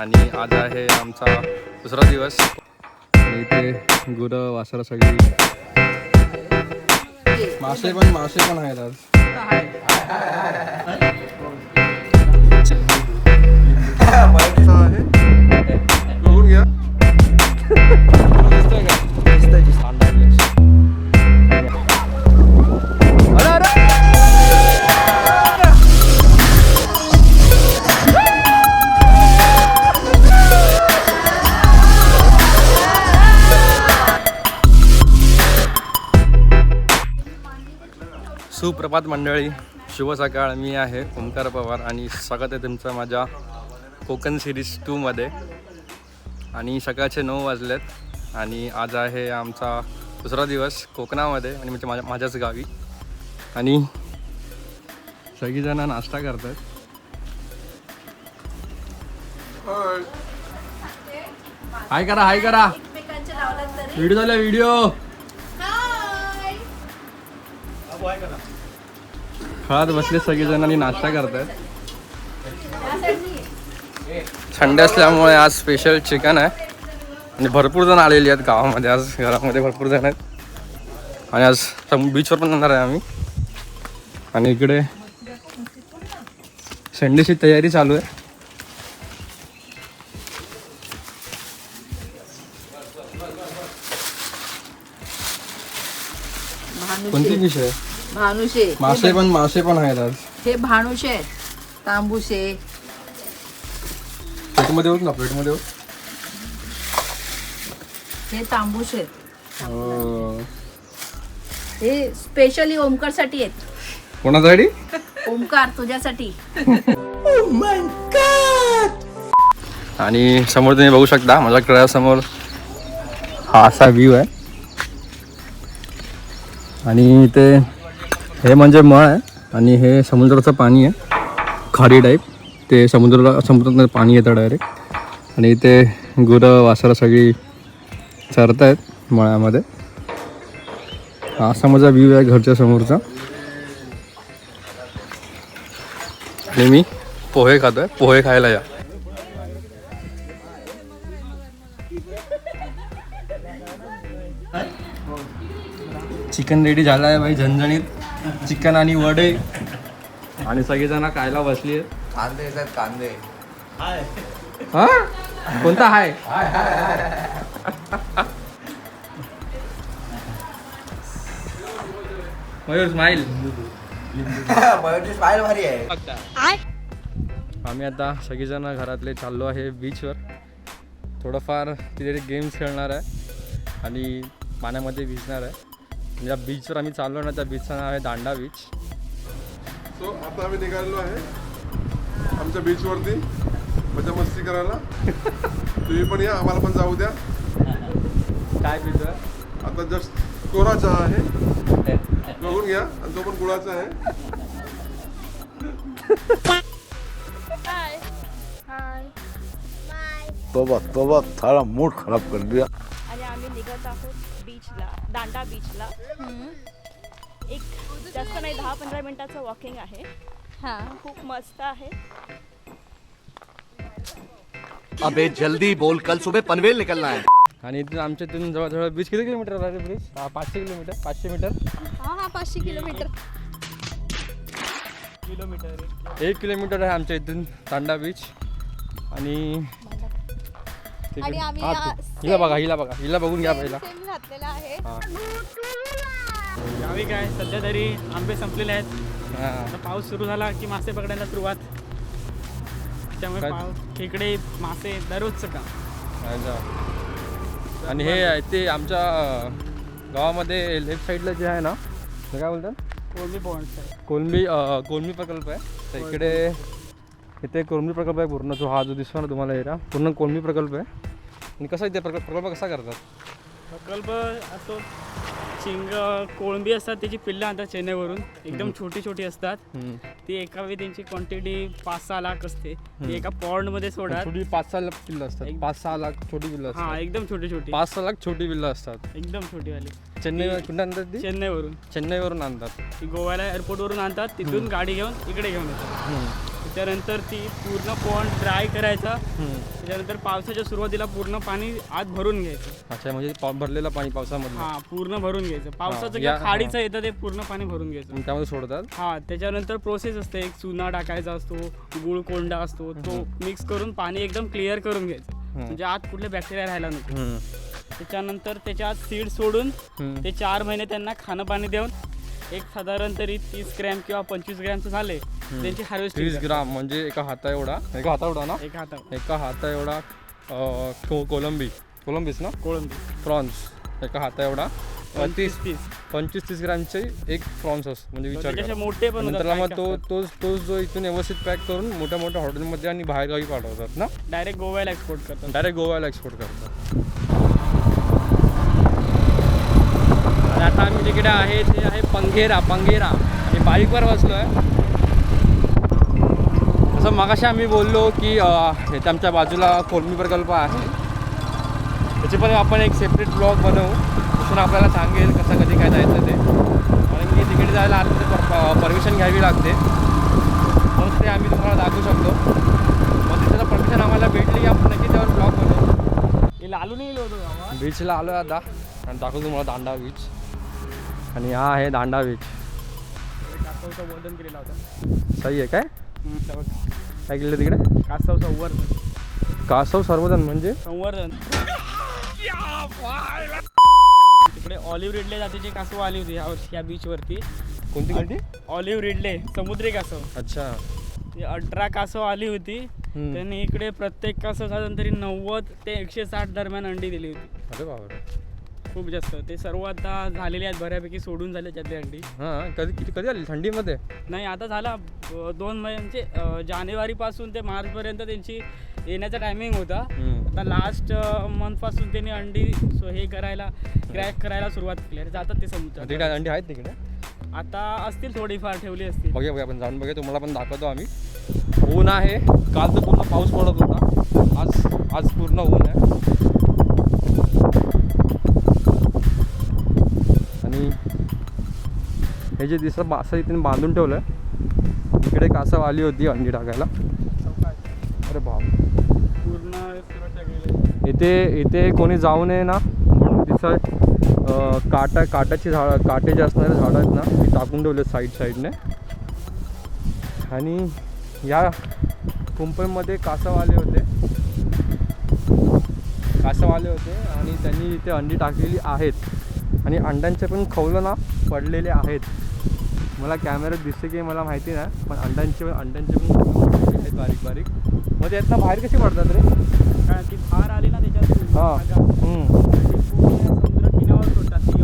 आणि आज आहे आमचा दुसरा दिवस. आणि इथे गुरं वासरं सगळी. मासे पण मासे पण आहेत आज. आहे बघून घ्या. सुप्रभात मंडळी. शुभ सकाळ. मी आहे ओंकार पवार आणि स्वागत आहे तुमचं माझ्या कोकण सिरीज टूमध्ये आणि सकाळचे नऊ वाजलेत आणि आज आहे आमचा दुसरा दिवस कोकणामध्ये आणि म्हणजे माझ्या माझ्याच गावी. आणि सगळीजणं नाश्ता करतात. हाय. करा हाय करा. व्हिडिओ झाला व्हिडिओ खेळात बसले सगळेजण आणि नाश्ता करतात थंड असल्यामुळे आज स्पेशल चिकन आहे. आणि भरपूर जण आलेली आहेत गावामध्ये. आज घरामध्ये भरपूर जण आहेत. आणि आज बीचवर पण जाणार आहे आम्ही. आणि इकडे संडेची तयारी चालू आहे. कोणती डिश आहे? भानुशे मासे पण मासे पण आहेत आज. हे भानुशे आहेत तांबुशे प्लेटमध्ये होत ना प्लेटमध्ये होत हे तांबुशे आहेत. हो. हे स्पेशली ओमकारसाठी आहेत. कोणासाठी? ओमकार तुझ्यासाठी. आणि समोर तुम्ही बघू शकता माझ्या डोळ्यासमोर हा असा व्ह्यू आहे. आणि इथे हे म्हणजे मळ आहे आणि हे समुद्राचं पाणी आहे. खारी टाईप ते समुद्राला समुद्रात पाणी येतं डायरेक्ट आणि इथे गुरं वासरं सगळी चरत आहेत मळ्यामध्ये. हा असा माझा व्ह्यू आहे घरच्या समोरचा. आणि मी पोहे खातोय. पोहे खायला या. चिकन रेडी झाला आहे भाई झणझणीत. चिकन आणि वडे. आणि सगळेजण खायला बसली आहेत कांदे आहेत कांदे हा? कोणता हाय? मयूर स्माईल मयूरची स्माईल भारी आहे. आम्ही आता सगळेजण घरातले चाललो आहे बीचवर थोडंफार तिथे गेम्स खेळणार आहे आणि पाण्यामध्ये भिजणार आहे. ज्या बीचवर आम्ही चाललो ना त्या बीचचं नाव आहे दांडा बीच सो आता आम्ही निघालेलो आहे आमच्या बीचवरती मजा मस्ती करायला. तुम्ही पण या आम्हाला पण जाऊ द्या. काय पितोय आता जस्ट कोरा चहा आहे. बघून घ्या आणि तो पण गुळाचा आहे. तोबा तोबा सारा मूड खराब कर दिया. आणि आम्ही निघत आहोत. बीचला दांडा बीचला एक जास्त नाही दहा पंधरा मिनिटाचं वॉकिंग आहे. खूप मस्त आहे. अबे जल्दी बोल कल सुबह पनवेल निकलना है। आणि इथून आमच्या इथून जवळजवळ बीच किती किलोमीटर आहे ब्रिज हा पाचशे किलोमीटर पाचशे मीटर. हा हा पाचशे किलोमीटर. एक किलोमीटर आहे आमच्या इथून तांडा बीच आणि ठीक आणि आहे. आम्ही हा, या तू- हिला बघा हिला बघा. हिला बघून घ्या पहिला. सेम घातलेला आहे. हा. गावी काय? सध्या तरी आंबे संपलेले आहेत. हा. आता पाऊस सुरू झाला की मासे पकडायला सुरुवात. त्यामुळे काय? पाव खेकडे मासे दररोजचं काम. अच्छा. आणि हे आहे ते आमच्या अं, गावामध्ये लेफ्ट साईडला जे आहे ना ते काय बोलतात? कोळंबी आहे कोलंबी कोलंबी प्रकल्प आहे. तर इकडे इथे कोलंबी प्रकल्प आहे पूर्ण. जो हा जो दिसतो ना तुम्हाला एरिया पूर्ण कोलंबी प्रकल्प आहे. आणि कसा इथे प्रकल्प प्रकल्प कसा करतात? प्रकल्प असतो. चिंग कोळंबी असतात त्याची पिल्लं आणतात चेन्नईवरून. एकदम छोटी छोटी असतात. हम्म. ती एका वेळी त्यांची क्वांटिटी पाच सहा लाख असते. ती एका पॉन्डमध्ये छोटी पाच सहा लाख पिल्लं असतात. एक- पाच सहा लाख छोटी पिल्लं हा असतात. एकदम छोटी छोटी. पाच सहा लाख छोटी पिल्लं असतात. एकदम छोटीवाली चेन्नई कुठे आणतात ती? चेन्नईवरून. चेन्नईवरून आणतात. ती गोव्याला एअरपोर्टवरून आणतात. तिथून गाडी घेऊन इकडे घेऊन येतात. हम्म. त्याच्यानंतर ती पूर्ण पॉन्ड ड्राय करायचा. त्याच्यानंतर पावसाच्या सुरुवातीला पूर्ण पाणी आत भरून घ्यायचं. अच्छा म्हणजे पाव भरलेलं पाणी पावसामध्ये हा पूर्ण भरून घ्यायचं. पावसाचं या- किंवा खाडीचं येतं ते पूर्ण पाणी भरून घ्यायचं. त्यामध्ये सोडतात? हा त्याच्यानंतर प्रोसेस असते. एक चुना टाकायचा असतो गुळ कोंडा असतो तो मिक्स करून पाणी एकदम क्लिअर करून घ्यायचं. म्हणजे आत कुठले बॅक्टेरिया राहायला नको. हम्म. त्याच्यानंतर त्याच्यात सीड सोडून हम्म. ते चार महिने त्यांना खाणं पाणी देऊन एक साधारण तरी तीस ग्रॅम किंवा पंचवीस ग्रॅमचं झाले त्यांची हार्वेस्टिंग तीस ग्राम म्हणजे एका हाता एवढा. एका हाता एवढा ना? एक हाता एका हाता एवढा अं, को- कोलंबी. कोलंबीस ना? कोळंबी. प्रॉन्स. एका हाता एवढा. अं, तीस. तीस. पंचवीस तीस ग्रामचे एक प्रॉन्स असतो म्हणजे विचार त्याच्याशी करा. मोठे पण नंतर मग तो तोच तोच जो इथून व्यवस्थित पॅक करून मोठ्या मोठ्या हॉटेलमध्ये आणि बाहेर गावी पाठवतात ना? डायरेक्ट गोव्याला एक्सपोर्ट करतात. डायरेक्ट गोव्याला एक्सपोर्ट करतात. आणि आता आम्ही जिकडे आहे ते आहे पंघेरा पंघेरा. आणि बाईकवर बसलो आहे तसं मगाशी आम्ही बोललो की अं, इथे आमच्या बाजूला कोलमी प्रकल्प आहे. त्याचे पण आपण एक सेपरेट ब्लॉग बनवू. तिथून आपल्याला सांगेल कसं कधी काय जायचं ते. कारण की तिकडे जायला आलं तर परमिशन घ्यावी लागते. मग ते आम्ही तुम्हाला दाखवू शकतो. मग तिथं परमिशन आम्हाला भेटली की आपण नक्की त्यावर ब्लॉग बनवू. लालू नाही होतो बीचला आलो आता. आणि दाखवतो तुम्हाला दांडा बीच आणि हा आहे दांडा बीच वर्धन केलेला होता. सही आहे काय? काय केलं तिकडे? कासव संवर्धन कासव सर्वजण म्हणजे? संवर्धन. तिकडे ऑलिव्ह रिडले जातीची कासव आली होती यावर्षी या बीच वरती. कोणती कोणती ऑलिव्ह रिडले समुद्री कासव. अच्छा. ती अठरा कासव आली होती. त्यांनी इकडे प्रत्येक कासव साधारण तरी नव्वद ते एकशे साठ दरम्यान अंडी दिली होती. अरे बाबा खूप जास्त. ते सर्व आता झालेले आहेत बऱ्यापैकी सोडून झाले त्यातली अंडी. हां कधी किती कधी आली थंडीमध्ये? नाही आता झाला अ, दोन महिने म्हणजे अ, जानेवारीपासून ते मार्चपर्यंत त्यांची येण्याचा टायमिंग होता. हम्म. आता लास्ट मंथपासून त्यांनी अंडी सो हे करायला क्रॅक करायला सुरुवात केली आहे. जातात ते तिकडे समुद्रात अंडी आहेत तिकडे? आता असतील थोडीफार ठेवली असतील. बघूया बघूया आपण जाऊन बघूया. तुम्हाला पण दाखवतो आम्ही. ऊन आहे. काल तर पूर्ण पाऊस पडत होता. आज आज पूर्ण ऊन आहे आणि हे जे दिसत मासा इथे बांधून ठेवलं. आहे इकडे कासव आली होती अंडी टाकायला. अरे बाप. पूर्ण इथे इथे कोणी जाऊ नये ना म्हणून तिथं काटा काटाची झाडं काटे जे असणारे झाडं आहेत ना ती टाकून ठेवले साईड साईडने आणि या कुंपणमध्ये कासव आले होते. कासव आले होते आणि त्यांनी इथे अंडी टाकलेली आहेत. आणि अंड्यांचे पण खवलं ना पडलेले आहेत. मला कॅमेऱ्यात दिसते की मला माहिती नाही पण अंड्यांचे अंड्यांचे पण आहेत बारीक बारीक. मग त्यातनं बाहेर कशी पडतात रे? कारण ती फार आली ना त्याच्यात हां. किनावर सोडतात ती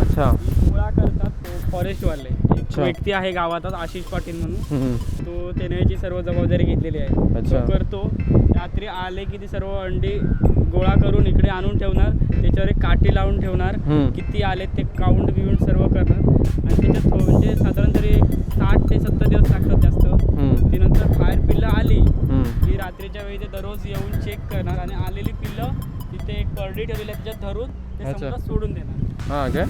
अच्छा. गोळा करतात फॉरेस्टवाले एक. व्यक्ती आहे गावातच आशिष पाटील म्हणून. तो त्याने याची सर्व जबाबदारी घेतलेली आहे. तो करतो. रात्री आले की ती सर्व अंडी गोळा करून इकडे आणून ठेवणार त्याच्यावर एक काठी लावून ठेवणार. किती आले ते काउंट बिउंट सर्व करणार. आणि त्याच्यात वेळी ते दररोज येऊन चेक करणार आणि आलेली पिल्लं तिथे एक परडी ठेवलेली आहे त्याच्यात धरून ते अच्छा. समुद्रात सोडून देणार. हां काय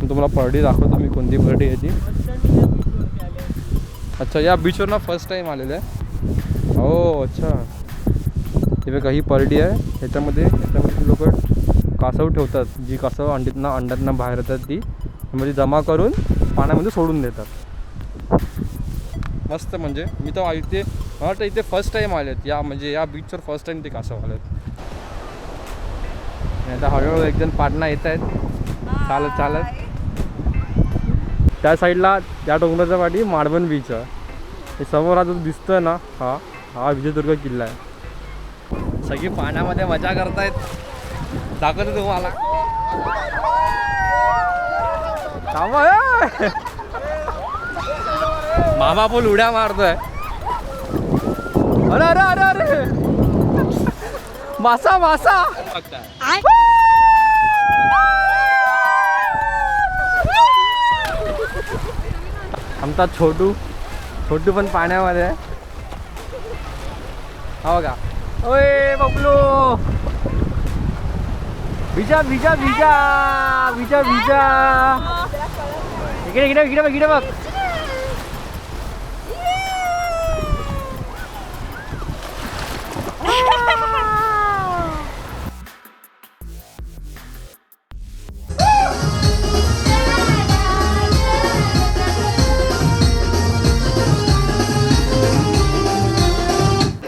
मी तुम्हाला परडी दाखवतो मी कोणती परडी आहे ती. फर्स्ट टाइम मी त्या बीचवरती आले आहे. अच्छा या बीचवर ना फर्स्ट टाईम आलेलं आहे. हो अच्छा. हे बघा ही परडी आहे. ह्याच्यामध्ये ह्याच्यामध्ये लोक कासव ठेवतात. जी कासव अंडीतनं अंड्यातनं बाहेर येतात ती. म्हणजे जमा करून पाण्यामध्ये सोडून देतात. मस्त म्हणजे मी तर इथे मला वाटतं इथे फर्स्ट टाईम आलेत. या म्हणजे या बीचवर फर्स्ट टाईम ते कासव आलेत. आता हळूहळू एकजण पाटणा येत आहेत. चालत चालत. त्या साईडला त्या डोंगराच्या पाठी माडबन बीच आहे. समोर आता दिसतं ना हा हा विजयदुर्ग किल्ला आहे. सगळी पाण्यामध्ये मजा करतायत. दाखवतो तुम्हाला. थांबा, मामा पूल उड्या मारतोय. अरे अरे अरे अरे. मासा मासा. आमचा छोटू छोटू पण पाण्यामध्ये आहे. हो का ओय बबलू. विजा विजा विजा विजा विजा इकडे इकडे इकडे बघ इकडे बघ.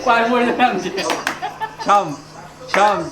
빨물 향제. 참, 참.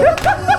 Yeah.